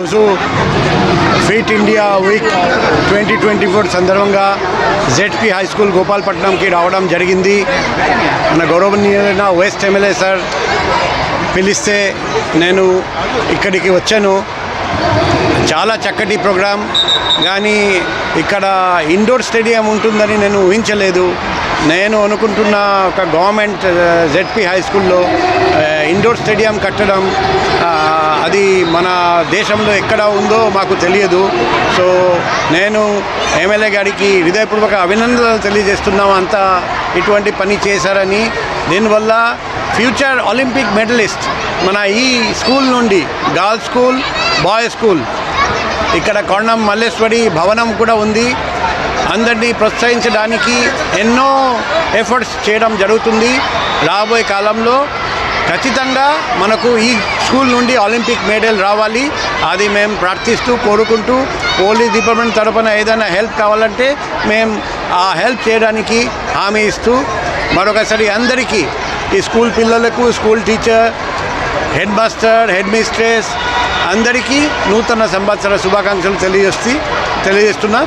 రోజు fit India week twenty twenty four సందర్భంగా ZP high school గోపాలపట్నంకి రావడం జరిగింది. మన గౌరవనీయులైన వెస్ట్ ఎమ్మెల్యే సార్ పిలిస్తే నేను ఇక్కడికి వచ్చాను. చాలా చక్కటి ప్రోగ్రాం. కానీ ఇక్కడ ఇండోర్ స్టేడియం ఉంటుందని నేను ఊహించలేదు. నేను అనుకుంటున్న ఒక గవర్నమెంట్ జెడ్పీ హై స్కూల్లో ఇండోర్ స్టేడియం కట్టడం అది మన దేశంలో ఎక్కడ ఉందో మాకు తెలియదు. సో నేను ఎమ్మెల్యే గారికి హృదయపూర్వక అభినందనలు తెలియజేస్తున్నాం. అంతా ఇటువంటి పని చేశారని. దీనివల్ల ఫ్యూచర్ ఒలింపిక్ మెడలిస్ట్ మన ఈ స్కూల్ నుండి గర్ల్స్ స్కూల్ బాయ్ స్కూల్ ఇక్కడ కొండం మల్లేశ్వరి భవనం కూడా ఉంది. అందరినీ ప్రోత్సహించడానికి ఎన్నో ఎఫర్ట్స్ చేయడం జరుగుతుంది. రాబోయే కాలంలో ఖచ్చితంగా మనకు ఈ స్కూల్ నుండి ఒలింపిక్ మెడల్ రావాలి. అది మేము ప్రార్థిస్తూ కోరుకుంటూ పోలీస్ డిపార్ట్మెంట్ తరఫున ఏదైనా హెల్ప్ కావాలంటే మేము ఆ హెల్ప్ చేయడానికి హామీ ఇస్తూ మరొకసారి అందరికీ ఈ స్కూల్ పిల్లలకు school teacher head master head mistress అందరికీ నూతన సంవత్సర శుభాకాంక్షలు తెలియజేస్తూ తెలియజేస్తున్నా.